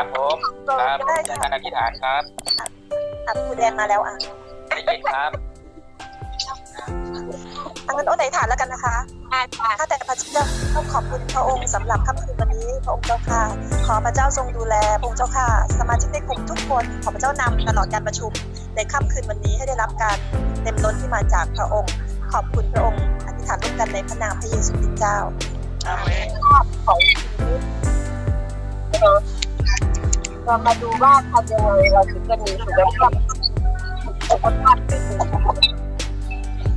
ขอขอครูอ้นครับผมครับได้ในค่ะการอธิษฐานครับอะครูแดงมาแล้วอะได้ยินครับอังั้นอ้นอธิษฐานแล้วกันนะคะข้าแต่พระเจ้าต้องขอบคุณพระองค์สำหรับค่ำคืนวันนี้พระองค์เจ้าค่ะ ขอพระเจ้าทรงดูแลพระองค์เจ้าค่ะ สมาชิกในกลุ่มทุกคน ขอพระเจ้านำตลอดการประชุม ในค่ำคืนวันนี้ให้ได้รับการเต็มล้นที่มาจากพระองค์ ขอบคุณพระองค์อธิษฐานร่วมกันในพระนามพระเยซูคริสต์เจ้าของชีวิต เรามาดูว่าทำยังไงเราถึงจะมีสุขภาพสุขภาพที่ดี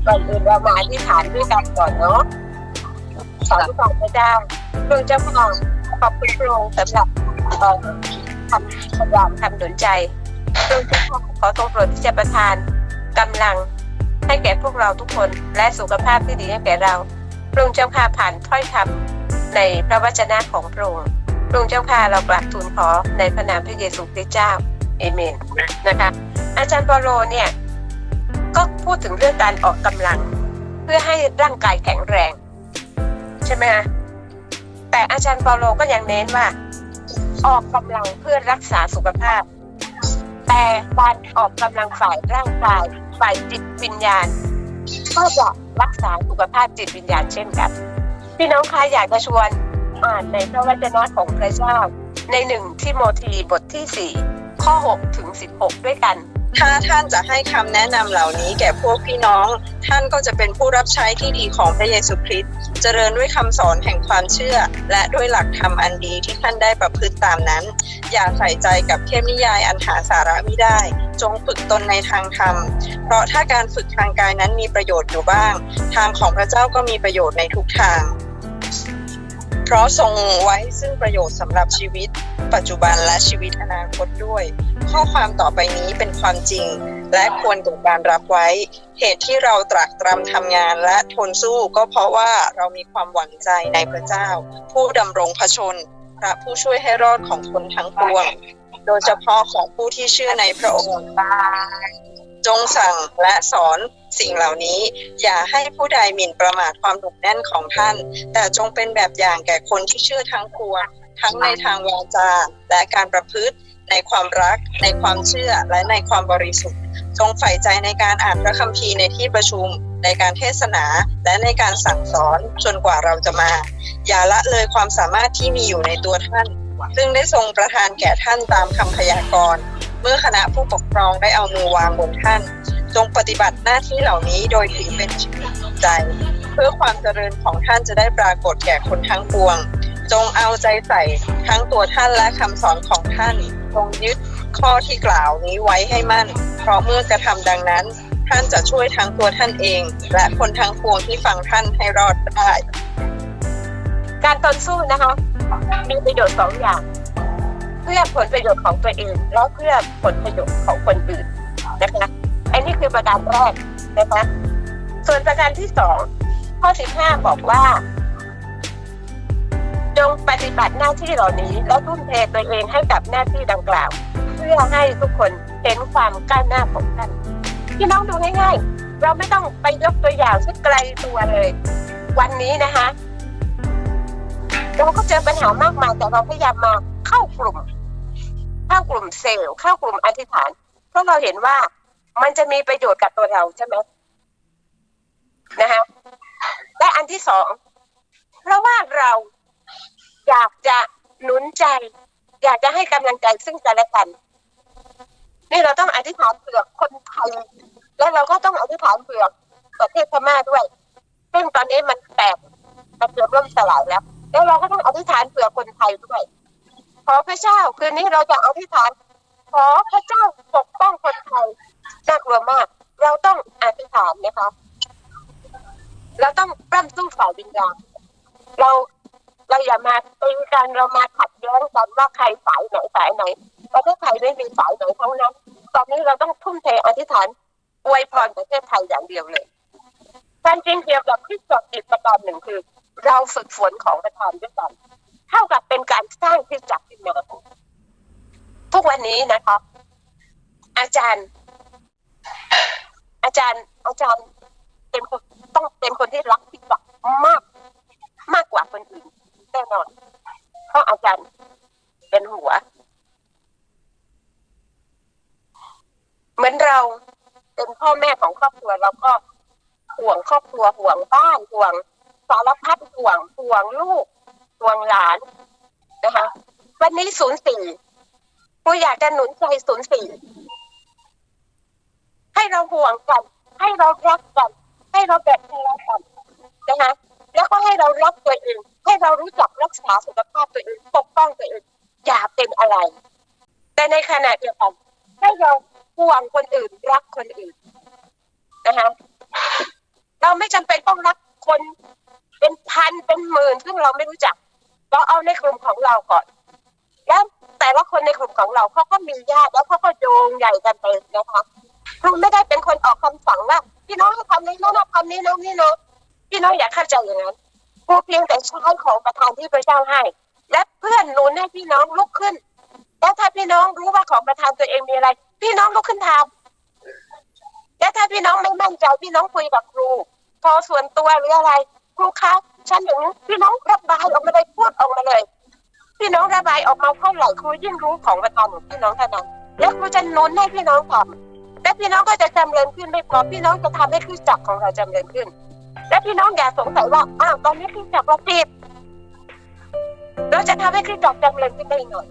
ก่อนอื่นเรามาอธิษฐานด้วยกันก่อนเนาะขอที่ฟังพระเจ้าพระเจ้าพระองขอบคุณพระองค์สำหรับเอ่อคำพยายามคำหนุนใจพระเจ้าขอทรงโปรดที่จะประทานกำลังให้แก่พวกเราทุกคนและสุขภาพที่ดีให้แก่เราพระองค์เจ้าค่ะผ่านถ้อยคำในพระวจนะของพระองค์ พระองค์เจ้าค่ะเรากราบทูลขอในพระนามพระเยซูคริสต์เจ้าเอเมนนะคะอาจารย์เปาโลเนี่ยก็พูดถึงเรื่องการออกกำลัง เพื่อให้ร่างกายแข็งแรง ใช่ไหมคะแต่อาจารย์ปาโลก็ยังเน้นว่า ออกกำลังเพื่อรักษาสุขภาพ แต่การออกกำลังฝ่ายร่างกายฝ่ายจิตวิญญาณ ก็จะรักษาสุขภาพจิตวิญญาณเช่นกันพี่น้องคะอยากจะชวน อ่านในพระวจนะของพระเจ้า ในหนึ่งทิโมธีบทที่4ข้อ 6 ถึง 16 ด้วยกัน ถ้าท่านจะให้คำแนะนำเหล่านี้แก่พวกพี่น้อง ท่านก็จะเป็นผู้รับใช้ที่ดีของพระเยซูคริสต์เจริญด้วยคำสอนแห่งความเชื่อ และด้วยหลักธรรมอันดีที่ท่านได้ประพฤติตามนั้น อย่าใส่ใจกับเทพนิยายอันหาสาระไม่ได้ จงฝึกตนในทางธรรม เพราะถ้าการฝึกทางกายนั้นมีประโยชน์อยู่บ้าง ทางของพระเจ้าก็มีประโยชน์ในทุกทาง เพราะทรงไว้ซึ่งประโยชน์สำหรับชีวิต ปัจจุบันและชีวิตอนาคตด้วย ข้อความต่อไปนี้เป็นความจริง และควรถูกการรับไว้ เหตุที่เราตรักตรำทำงานและทนสู้ก็เพราะว่าเรามีความหวังใจในพระเจ้า ผู้ดำรงพระชน พระผู้ช่วยให้รอดของคนทั้งปวง โดยเฉพาะของผู้ที่เชื่อในพระองค์จงสั่งและสอน สิ่งเหล่านี้ อย่าให้ผู้ใดหมิ่นประมาทความหนุกแน่นของท่าน แต่จงเป็นแบบอย่างแก่คนที่เชื่อทั้งปวทั้งในทางวาจาและการประพฤติในความรัก ในความเชื่อและในความบริสุทธิ์ จงใฝ่ใจในการอ่านพระคัมภีร์ในที่ประชุม ในการเทศนาและในการสั่งสอนจนกว่าเราจะมา อย่าละเลยความสามารถที่มีอยู่ในตัวท่าน ซึ่งได้ทรงประทานแก่ท่านตามคำพยากรณ์เมื่อคณะผู้ปกครองได้เอามือวางบนท่าน จงปฏิบัติหน้าที่เหล่านี้โดยถือเป็นชีวิตจิตใจ เพื่อความเจริญของท่านจะได้ปรากฏแก่คนทั้งปวง จงเอาใจใส่ทั้งตัวท่านและคำสอนของท่าน จงยึดข้อที่กล่าวนี้ไว้ให้มั่น เพราะเมื่อกระทำดังนั้น ท่านจะช่วยทั้งตัวท่านเอง และคนทั้งปวงที่ฟังท่านให้รอดได้ การต่อสู้นะคะมีประโยชน์สองอย่าง เพื่อผลประโยชน์ของตัวเองและเพื่อผลประโยชน์ของคนอื่นนะคะ นนี้คือประการแรกนะคะ ส่วนประการที่สองข้อสิบห้าบอกว่า จงปฏิบัติหน้าที่เหล่านี้ และทุ่มเทตัวเองให้กับหน้าที่ดังกล่าว เพื่อให้ทุกคนเห็นความก้าวหน้าของท่านพี่น้องดูง่ายๆ เราไม่ต้องไปยกตัวอย่างที่ไกลตัวเลย วันนี้นะคะเราก็เจอปัญหามากมายแต่เราพยายามมาเข้ากลุ่ม เข้ากลุ่มเซลล์เข้ากลุ่มอธิษฐาน เพราะเราเห็นว่า มันจะมีประโยชน์กับตัวเราใช่ไหมนะคะและอันที่สอง เพราะว่าเราอยากจะหนุนใจ อยากจะให้กำลังใจซึ่งกันและกัน นี่เราต้องอธิษฐานเผื่อคนไทย แล้วเราก็ต้องอธิษฐานเผื่อประเทศพม่าด้วย ซึ่งตอนนี้มันแตกมันเกือบล่มสลายแล้ว แล้วเราก็ต้องอธิษฐานเผื่อคนไทยด้วย ขอพระเจ้าคืนนี้เราจะอธิษฐาน ขอพระเจ้าปกป้องคนไทยน่ากลัวมาก เราต้องอธิษฐานนะคะ เราต้องปล้ำสู้ฝ่ายวิญญาณเราเราอย่ามาตีกันเรามาขัดแย้งกันว่าใครสายไหนสายไหนประเทศไทยไม่มีสายไหนทั้งนั้น ตอนนี้เราต้องทุ่มเทอธิษฐานอวยพรประเทศไทยอย่างเดียวเลยการจริงเกี่ยวกับคริสตจักรอีกประการหนึ่งคือ เราฝึกฝนของประธานด้วยกัน เท่ากับเป็นการสร้างคริสตจัก กวันนี้นะคะ อาจารย์ อาจารย์ อาจารย์เป็นคนต้องเป็นคนที่รักพี่หวังมาก มากกว่าคนอื่นแน่นอน เพราะอาจารย์เป็นหัว เหมือนเราเป็นพ่อแม่ของครอบครัวเราก็ห่วงครอบครัวห่วงบ้านห่วงสารพัดห่วงห่วงลูกห่วงหลานนะคะ วันนี้ศูนย์สี่ กูอยากจะหนุนใจศูนย์สี่ให้เราห่วงกัน ให้เรารักกัน ให้เราแบ่งแยกกันนะคะแล้วก็ให้เรารักตัวเอง ให้เรารู้จักรักษาสุขภาพตัวเองปกป้องตัวเองอย่าเป็นอะไร แต่ในขณะเดียวกันให้เราห่วงคนอื่น รักคนอื่นนะคะเราไม่จำเป็นต้องรักคนเป็นพันเป็นหมื่นซึ่งเราไม่รู้จักเราเอาในกลุ่มของเราก่อน แล้วแต่ละคนในกลุ่มของเราเขาก็มีญาติแล้วเขาก็โยงใหญ่กันไปนะคะครูไม่ได้เป็นคนออกคำสั่งว่าพี่น้องให้ทำนี้น้องทำนี้น้องนี่นะพี่น้องอย่าเข้าใจอย่างนั้นครูเพียงแต่ใช้ของประทานที่พระเจ้าให้ และเพื่อนหนุนให้พี่น้องลุกขึ้นแล้วถ้าพี่น้องรู้ว่าของประทานตัวเองมีอะไร พี่น้องลุกขึ้นทำและถ้าพี่น้องไม่มั่นใจพี่น้องคุยกับครู พอส่วนตัวหรืออะไร ครูคะฉันอย่างนี้พี่น้องระบายออกมาเลยพูดออกมาเลย พี่น้องระบายออกมาเท่าไหร่ครูยิ่งรู้ของประทานของพี่น้องเท่านั้นแล้วครูจะนุนให้พี่น้องทำและพี่น้องก็จะจำเริญขึ้นไม่พอพี่น้องจะทำให้คริสจักรของเราจำเริญขึ้น และพี่น้องอย่าสงสัยว่าอ้าวตอนนี้คริสจักรเราปิดเราจะทำให้คริสจักรจำเริญขึ้นได้หน่อย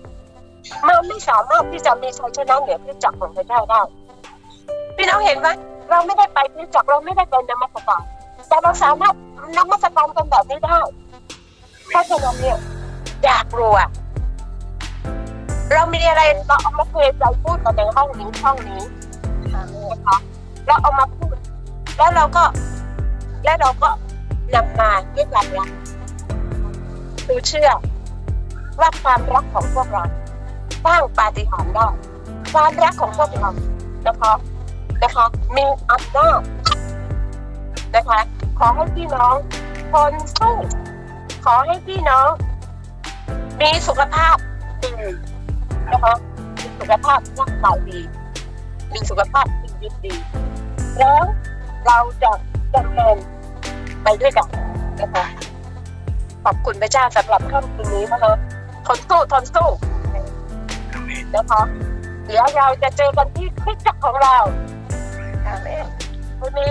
มันไม่สามารถที่จะมีชัยชนะเหนือคริสจักรของพระเจ้าได้ พี่น้องเห็นไหมเราไม่ได้ไปคริสจักรเราไม่ได้เป็นนมัสการแต่เราสามารถนมัสการกันแบบนี้ได้เพราะฉะนั้นเนี่ย อย่ากลัว เรามีอะไรเราเอามาเทใจพูดกันในห้องนี้ห้องนี้นะคะเราเอามาพูด แล้วเราก็ แล้วเราก็นำมาด้วยความรักคือเชื่อ ว่าความรักของพวกเราสร้างปาฏิหาริย์ได้ความรักของพวกเรานะคะนะคะมีอำนาจนะคะ ขอให้พี่น้องคนสู้ขอให้พี่น้อง มีสุขภาพดีนะคะมีสุขภาพร่างกายดีมีสุขภาพชีวิตดีแล้วเราจะดำเนินไปด้วยกันนะคะขอบคุณพระเจ้าสำหรับค่ำคืนนี้นะคะทนสู้ทนสู้นะคะเดี๋ยวเราจะเจอกันที่คริสตจักรของเราอาเมนคุณมี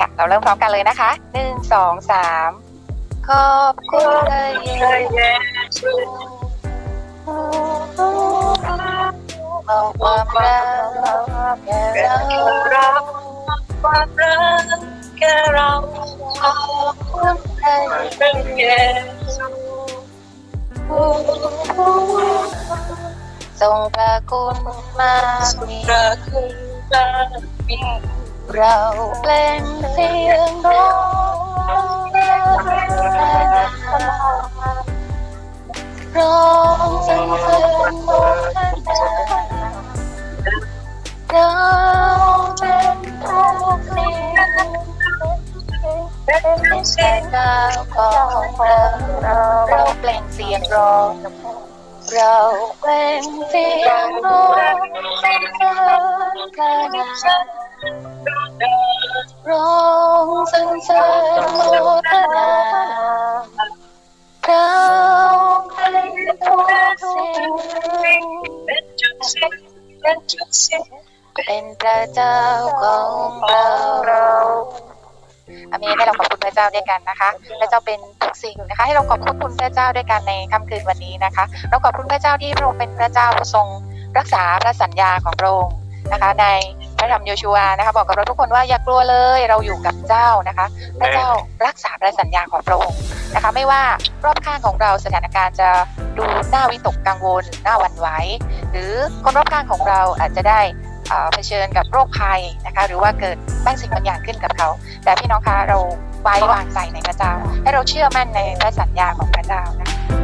ค่ะเราเริ่มพร้อมกันเลยนะคะหนึ่งสองสามขอบคุณพระเยซูมองความรักแก่เราความรักแก่เราขอบคุณพระเยซูทรงพระคุณมากมีรักคุณรักมี เราเป็นเสียงร้องร้องสรรเสริญโมทนาเราเป็นผู้เสียงเป็นเสียงดาวของเราเราเปล่งเสียงร้องเราเป็นเสียงร้องสรรเสริญพระนาม ร้องสรรเสริญโมทนาเราเป็นทุกสิ่งเป็นจุดสิ้นเป็นจุดสิ้นเป็นพระเจ้าของเราอาเมนให้เราขอบคุณพระเจ้าด้วยกันนะคะ พระเจ้าเป็นทุกสิ่งนะคะ ให้เราขอบคุณพระเจ้าด้วยกันในค่ำคืนวันนี้นะคะ เราขอบคุณพระเจ้าที่พระองค์เป็นพระเจ้าทรงรักษาพระสัญญาของพระองค์นะคะใน พระธรรมโยชูวานะคะ บอกกับเราทุกคนว่าอย่ากลัวเลยเราอยู่กับเจ้านะคะ พระเจ้ารักษาพระสัญญาของพระองค์นะคะ ไม่ว่ารอบข้างของเราสถานการณ์จะดูน่าวิตกกังวลน่าหวั่นไหวหรือคนรอบข้างของเราอาจจะได้เอ่อเผชิญกับโรคภัยนะคะ หรือว่าเกิดบางสิ่งบางอย่างขึ้นกับเขา แต่พี่น้องคะเราไว้วางใจในพระเจ้า ให้เราเชื่อมั่นในพระสัญญาของพระเจ้านะคะ